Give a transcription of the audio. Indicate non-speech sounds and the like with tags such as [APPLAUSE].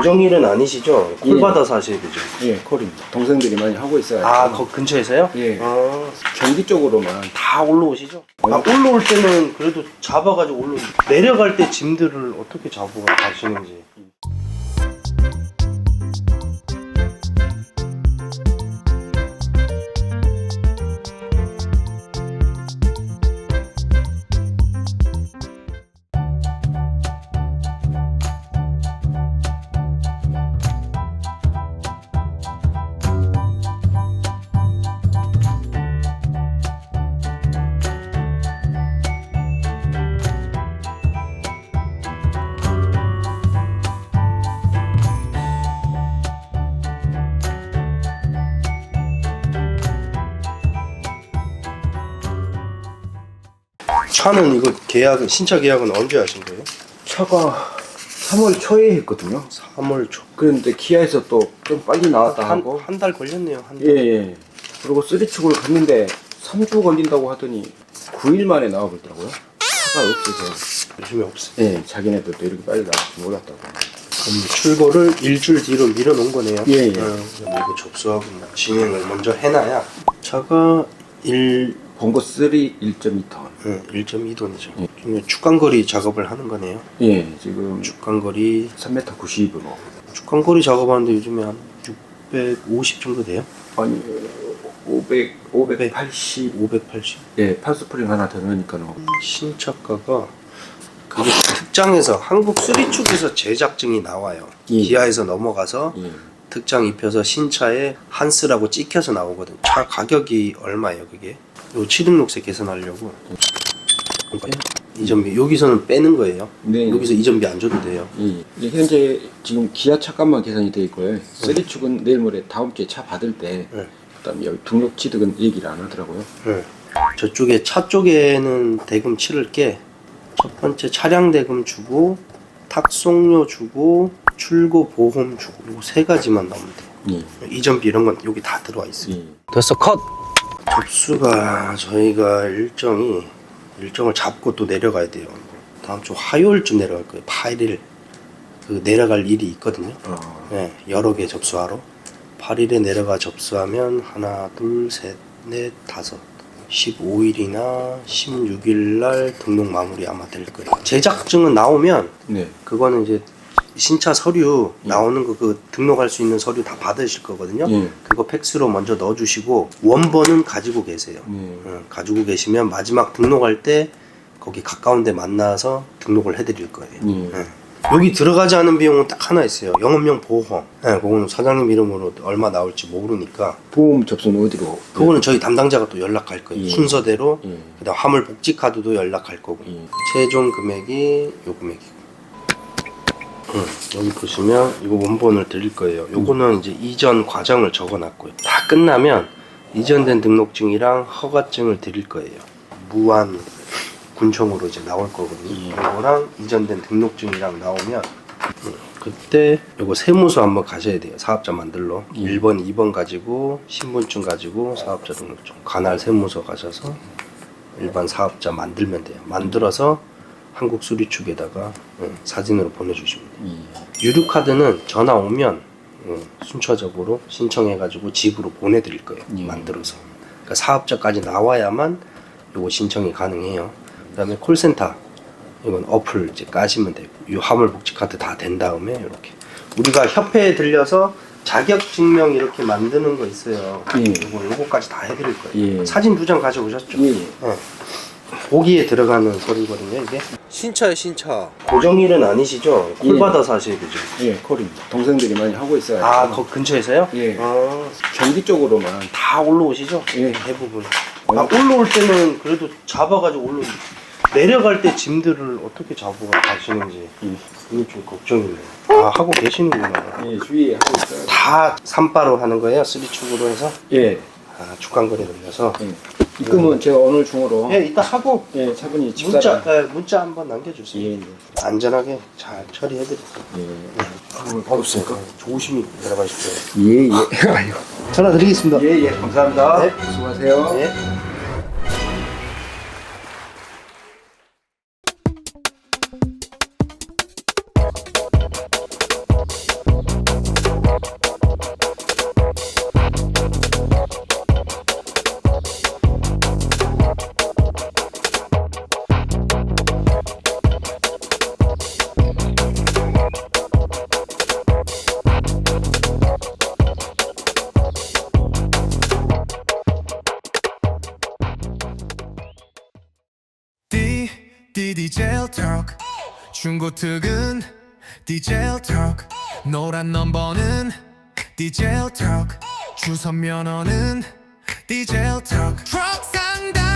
고정일은 아니시죠? 콜 예. 받아서 하셔야 되죠. 예, 콜입니다. 동생들이 많이 하고 있어요. 아, 거 근처에서요? 예. 아, 경기 쪽으로만 다 올라오시죠? 아, 올라올 때는 그래도 잡아가지고 올라 내려갈 때 짐들을 어떻게 잡고 가시는지. 차는 이거 계약은 신차 계약은 언제 하신 거예요? 차가 3월 초에 했거든요. 3월 초. 그런데 기아에서 또 좀 빨리 나왔다 하고 한한 달 걸렸네요. 한 달. 예, 예. 그리고 쓰리축을 갔는데 3주 걸린다고 하더니 9일 만에 나와버리더라고요. 차가 없어서. 요즘에 없어요. 예, 자기네들도 이렇게 빨리 나올 줄 몰랐다고. 그럼 출고를 일주일 뒤로 밀어놓은 거네요. 예, 예. 어, 그럼 이거 접수하고 진행을 먼저 해놔야 차가 1, 본거 3 1.2톤. 어, 1.2톤이죠. 예. 축간거리 작업을 하는 거네요. 예, 지금 축간거리 3m 90으로. 축간거리 작업하는데 요즘에 한 650 정도 돼요? 아니, 500, 580. 580. 예, 팔스프링 하나 더 넣으니까는. 신차가가 그게 특장에서 한국 수리축에서 제작증이 나와요. 예. 기아에서 넘어가서 예. 특장 입혀서 신차에 한스라고 찍혀서 나오거든. 차 가격이 얼마예요, 그게? 요 취등록세 계산하려고. 이전비 여기서는 빼는 거예요. 네. 여기서 이전비 안 줘도 돼요. 예. 현재 지금 기아 차값만 계산이 돼 있고요. 쓰리축은 내일 모레 다음 주에 차 받을 때, 네. 그다음에 여기 등록 취득은 얘기를 안 하더라고요. 네. 저쪽에 차 쪽에는 대금 치를 게 첫 번째 차량 대금 주고 탁송료 주고 출고 보험 주고 세 가지만 나오면 돼요. 예. 이전비 이런 건 여기 다 들어와 있어요. 예. 됐어 컷. 접수가 저희가 일정이 일정을 잡고 또 내려가야 돼요. 다음 주 화요일쯤 내려갈 거예요. 8일 그 내려갈 일이 있거든요. 어, 네, 여러 개 접수하러 8일에 내려가 접수하면 하나 둘 셋 넷 다섯 15일이나 16일 날 등록 마무리 아마 될 거예요. 제작증은 나오면 네. 그거는 이제 신차 서류 예. 나오는 거 그 등록할 수 있는 서류 다 받으실 거거든요. 예. 그거 팩스로 먼저 넣어주시고 원본은 가지고 계세요. 네. 어, 가지고 계시면 마지막 등록할 때 거기 가까운 데 만나서 등록을 해드릴 거예요. 예. 예. 여기 들어가지 않은 비용은 딱 하나 있어요. 영업용 보험. 예, 그거는 사장님 이름으로 얼마 나올지 모르니까 보험 접수는 어디로? 그거는 저희 담당자가 또 연락할 거예요. 예. 순서대로. 예. 그다음 화물 복지 카드도 연락할 거고. 예. 최종 금액이 요 금액이고. 음, 여기 보시면 이거 원본을 드릴 거예요. 요거는 이제 이전 과정을 적어놨고요. 다 끝나면 이전된 등록증이랑 허가증을 드릴 거예요. 무한 군청으로 이제 나올 거거든요. 예. 요거랑 이전된 등록증이랑 나오면 음, 그때 요거 세무서 한번 가셔야 돼요. 사업자 만들러. 예. 1번, 2번 가지고 신분증 가지고 사업자 등록증. 관할 세무서 가셔서 일반 사업자 만들면 돼요. 만들어서 한국 수리축에다가 응, 사진으로 보내주시면 돼요. 예. 유료 카드는 전화 오면 응, 순차적으로 신청해가지고 집으로 보내드릴 거예요. 예. 만들어서. 그러니까 사업자까지 나와야만 요거 신청이 가능해요. 그다음에 콜센터 이건 어플 이제 까시면 되고 이 화물 복지 카드 다 된 다음에 이렇게 우리가 협회에 들려서 자격 증명 이렇게 만드는 거 있어요. 예. 요거 요거까지 다 해드릴 거예요. 예. 사진 두 장 가져오셨죠? 예. 네. 보기에 들어가는 서류거든요, 이게. 신차요, 신차. 고정일은 아니시죠? 콜 예. 받아서 하셔야 되죠. 예, 콜입니다. 동생들이 많이 하고 있어요. 아, 거 근처에서요? 예. 아, 경기 쪽으로만. 다 올라오시죠? 예. 대부분. 아, 올라올 때는 그래도 잡아가지고 올라 내려갈 때 짐들을 어떻게 잡고 가시는지 예. 이게 좀 걱정이네요. 아, 하고 계시는구나. 예, 주위에 하고 있어요. 다 산바로 하는 거예요? 쓰리축으로 해서? 예. 아, 축간거리 돌려서? 예. 입금은 제가 오늘 중으로 예, 이따 하고 예, 차분히 문자, 집사람 예, 문자 한번 남겨주세요. 예, 예. 안전하게 잘 처리해드릴게요. 예. 없습니까? 조심히 들어가십시오. 예, 예. [LAUGHS] 아이고. 전화 드리겠습니다. 예, 예. 감사합니다. 네. 수고하세요. 네. 디 디젤 톡 중고 특은 디젤 톡 노란 넘버는 디젤 톡 주선 면허는 디젤 톡 트럭 상담